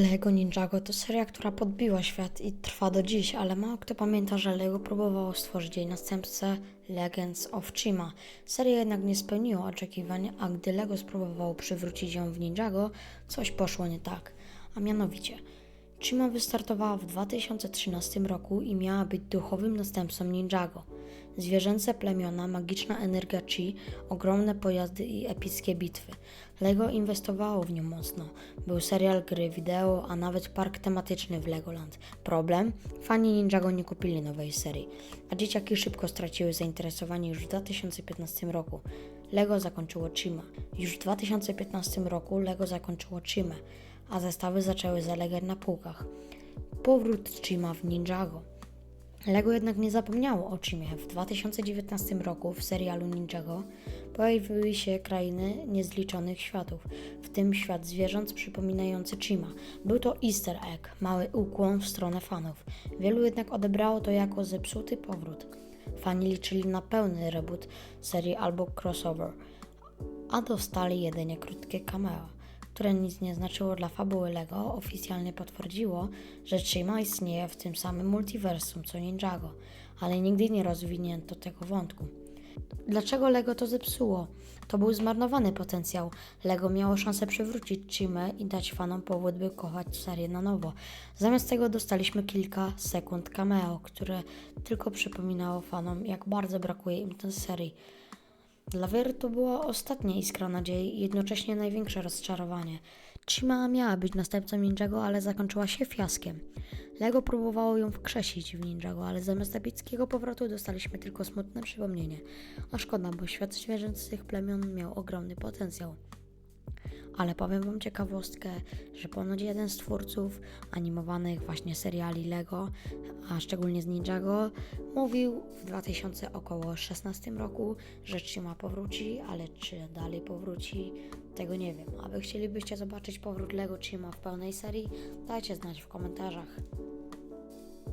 Lego Ninjago to seria, która podbiła świat i trwa do dziś, ale mało kto pamięta, że Lego próbowało stworzyć jej następcę Legends of Chima. Seria jednak nie spełniła oczekiwań, a gdy Lego spróbowało przywrócić ją w Ninjago, coś poszło nie tak. A mianowicie, Chima wystartowała w 2013 roku i miała być duchowym następcą Ninjago. Zwierzęce plemiona, magiczna energia Chi, ogromne pojazdy i epickie bitwy. Lego inwestowało w nią mocno. Był serial gry, wideo, a nawet park tematyczny w Legoland. Problem? Fani Ninjago nie kupili nowej serii, a dzieciaki szybko straciły zainteresowanie już w 2015 roku. Lego zakończyło Chima. Już w 2015 roku Lego zakończyło Chimę, a zestawy zaczęły zalegać na półkach. Powrót Chima w Ninjago. Lego jednak nie zapomniało o Chimie. W 2019 roku w serialu Ninjago pojawiły się krainy niezliczonych światów, w tym świat zwierząt przypominający Chima. Był to easter egg, mały ukłon w stronę fanów. Wielu jednak odebrało to jako zepsuty powrót. Fani liczyli na pełny reboot serii albo crossover, a dostali jedynie krótkie cameo które nic nie znaczyło dla fabuły Lego, oficjalnie potwierdziło, że Chima istnieje w tym samym multiversum co Ninjago, ale nigdy nie rozwinięto tego wątku. Dlaczego Lego to zepsuło? To był zmarnowany potencjał. Lego miało szansę przywrócić Chimę i dać fanom powód, by kochać serię na nowo. Zamiast tego dostaliśmy kilka sekund cameo, które tylko przypominało fanom, jak bardzo brakuje im tej serii. Dla wielu to była ostatnia iskra nadziei i jednocześnie największe rozczarowanie. Chima miała być następcą Ninjago, ale zakończyła się fiaskiem. Lego próbowało ją wkrzesić w Ninjago, ale zamiast epickiego powrotu dostaliśmy tylko smutne przypomnienie. A szkoda, bo świat zwierząt z tych plemion miał ogromny potencjał. Ale powiem Wam ciekawostkę, że ponoć jeden z twórców animowanych właśnie seriali Lego, a szczególnie z Ninjago, mówił w 2016 roku, że Chima powróci, ale czy dalej powróci, tego nie wiem. A Wy chcielibyście zobaczyć powrót Lego Chima w pełnej serii? Dajcie znać w komentarzach.